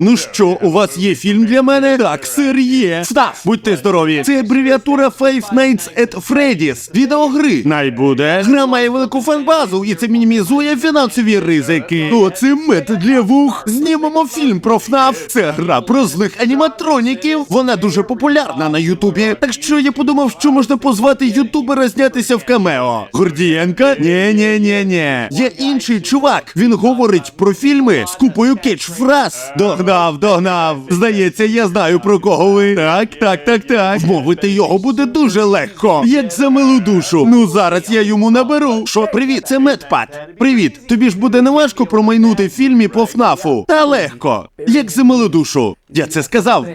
Ну що, у вас є фільм для мене? Так, сир є. Став, будьте здорові. Це абревіатура Five Nights at Freddy's. Відеогри. Найбуде. Гра має велику фанбазу, і це мінімізує фінансові ризики. О, це мет для вух. Знімемо фільм про ФНАФ. Це гра про злих аніматроніків. Вона дуже популярна на Ютубі. Так що я подумав, що можна позвати ютубера знятися в камео. Гордієнка? Ні, ні, ні, ні. Є інший чувак. Він говорить про фільми з купою кетч-фраз. Догнав, догнав. Здається, я знаю про кого ви. Так, так, так, так. Вмовити його буде дуже легко. Як за милу душу. Ну зараз я йому наберу. Що, привіт, це Медпад. Привіт. Тобі ж буде неважко промайнути в фільмі по ФНАФу. Та легко. Як за милу душу. Я це сказав.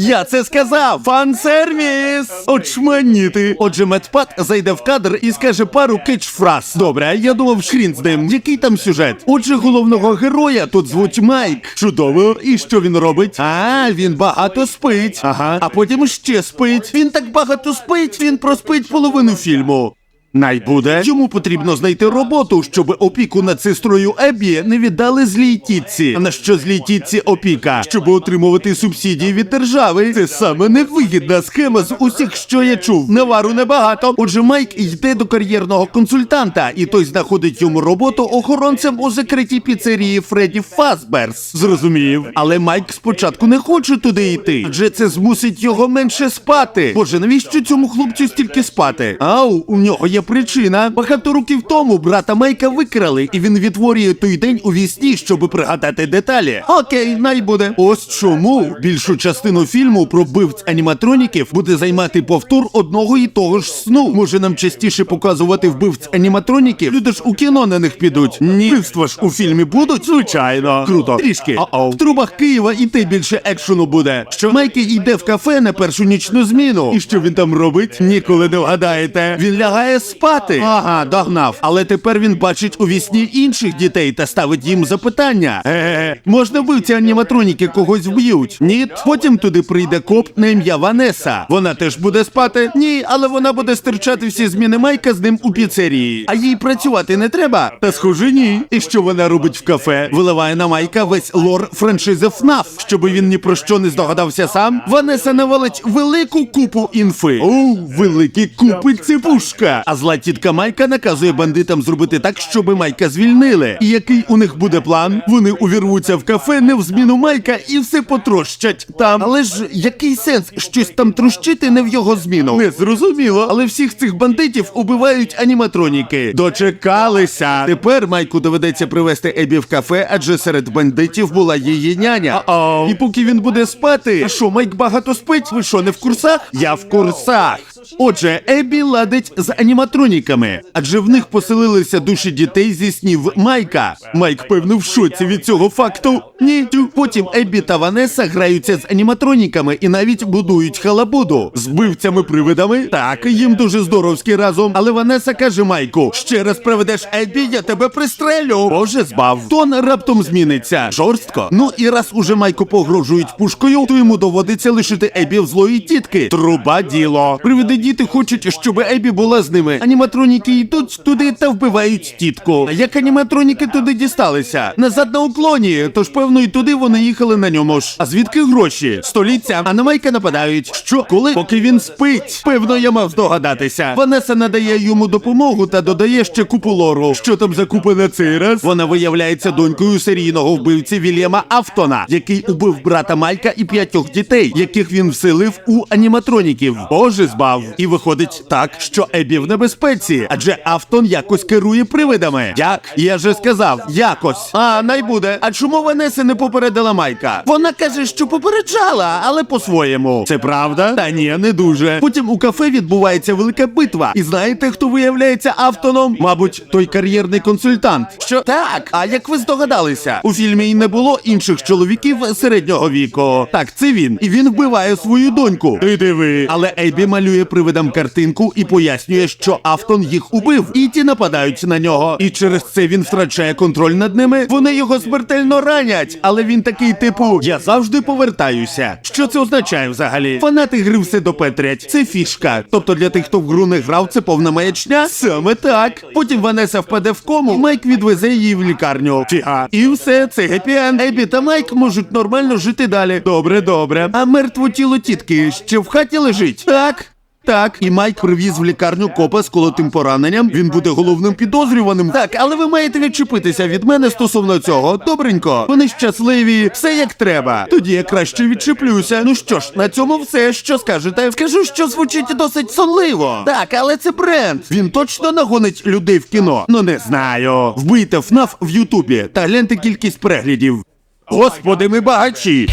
Я це сказав! Фан-сервіс! Очманіти! Отже, медпад зайде в кадр і скаже пару кетч-фраз. Добре, я думав, хрін з ним. Який там сюжет? Отже, головного героя тут звуть Майк. Чудово. І що він робить? А, він багато спить. Ага. А потім ще спить. Він так багато спить, він проспить половину фільму. Найбуде йому потрібно знайти роботу, щоб опіку над сестрою Еббі не віддали злій тітці. На що злій тітці опіка? Щоб отримувати субсидії від держави. Це саме невигідна схема з усіх, що я чув. Навару небагато. Отже, Майк йде до кар'єрного консультанта, і той знаходить йому роботу охоронцем у закритій піцерії Фредді Фазберс. Зрозумів. Але Майк спочатку не хоче туди йти, адже це змусить його менше спати. Боже, навіщо цьому хлопцю стільки спати? Ау, у нього є причина. Багато років тому брата Майка викрали, і він відтворює той день у вісні, щоб пригадати деталі. Окей, най буде. Ось чому більшу частину фільму про вбивць аніматроніків буде займати повтор одного і того ж сну. Може нам частіше показувати вбивць аніматроніків? Люди ж у кіно на них підуть. Ні, вбивства ж у фільмі будуть? Звичайно. Круто. Трішки. О-оу. В трубах Києва і те більше екшену буде. Що Майки йде в кафе на першу нічну зміну. І що він там робить? Ніколи не вгадаєте. Він лягає спати. Ага, догнав. Але тепер він бачить у вісні інших дітей та ставить їм запитання. Е, можна вбивці аніматроніки когось вб'ють? Ні. Потім туди прийде коп на ім'я Ванеса. Вона теж буде спати? Ні, але вона буде стирчати всі зміни Майка з ним у піцерії. А їй працювати не треба? Та схоже, ні. І що вона робить в кафе? Виливає на Майка весь лор франшизи ФНАФ, щоби він ні про що не здогадався сам. Ванеса навалить велику купу інфи. О, великі купи ципушка. А зла тітка Майка наказує бандитам зробити так, щоби Майка звільнили. І який у них буде план? Вони увірвуться в кафе, не в зміну Майка і все потрощать там. Але ж який сенс щось там трощити не в його зміну? Не зрозуміло, але всіх цих бандитів убивають аніматроніки. Дочекалися. Тепер Майку доведеться привезти Ебі в кафе, адже серед бандитів була її няня. І поки він буде спати, а що, Майк багато спить? Ви що, не в курсах? Я в курсах. Отже, Ебі ладить з аніматроніками, адже в них поселилися душі дітей зі снів Майка. Майк, певно, в шоці від цього факту. Ні. Потім Ебі та Ванеса граються з аніматроніками і навіть будують халабуду. З бивцями-привидами. Так, їм дуже здоровські разом. Але Ванеса каже Майку: ще раз приведеш Ебі, я тебе пристрелю. Боже, збав. Тон раптом зміниться. Жорстко. Ну і раз уже Майку погрожують пушкою, то йому доводиться лишити Ебі в злої тітки. Труба діло. Привиди діти хочуть, щоб Ебі була з ними. Аніматроніки йдуть туди та вбивають тітку. Як аніматроніки туди дісталися? Назад на уклоні. Тож, певно, і туди вони їхали на ньому ж. А звідки гроші? Століття. А на Майка нападають. Що? Коли? Поки він спить. Певно, я мав здогадатися. Ванеса надає йому допомогу та додає ще купу лору. Що там за купа на цей раз? Вона виявляється донькою серійного вбивці Вільяма Автона, який убив брата Майка і п'ятьох дітей, яких він вселив у аніматроніків. Боже збав. І виходить так, що Ебі в небезпеці, адже Автон якось керує привидами. Як? Я же сказав, якось. А, найбуде. А чому Ванеса не попередила Майка? Вона каже, що попереджала, але по-своєму. Це правда? Та ні, не дуже. Потім у кафе відбувається велика битва. І знаєте, хто виявляється автоном? Мабуть, той кар'єрний консультант. Що так? А як ви здогадалися? У фільмі й не було інших чоловіків середнього віку. Так, це він. І він вбиває свою доньку. Ти диви. Але Ейбі малює привидам картинку і пояснює, що Автон їх убив, і ті нападають на нього. І через це він втрачає контроль над ними. Вони його смертельно ранять. Але він такий, типу, я завжди повертаюся. Що це означає взагалі? Фанати гри все допетрять. Це фішка. Тобто для тих, хто в гру не грав, це повна маячня. Саме так. Потім Ванеса впаде в кому, Майк відвезе її в лікарню. Фіга. І все, це гепі-енд. Ебі та Майк можуть нормально жити далі. Добре, добре. А мертве тіло тітки ще в хаті лежить? Так. Так, і Майк привіз в лікарню копа з колотим пораненням. Він буде головним підозрюваним. Так, але ви маєте відчепитися від мене стосовно цього. Добренько. Вони щасливі, все як треба. Тоді я краще відчеплюся. Ну що ж, на цьому все. Що скажете? Скажу, що звучить досить сонливо. Так, але це бренд. Він точно нагонить людей в кіно. Ну не знаю. Вбийте ФНАФ в Ютубі та гляньте кількість переглядів. Господи, ми багачі.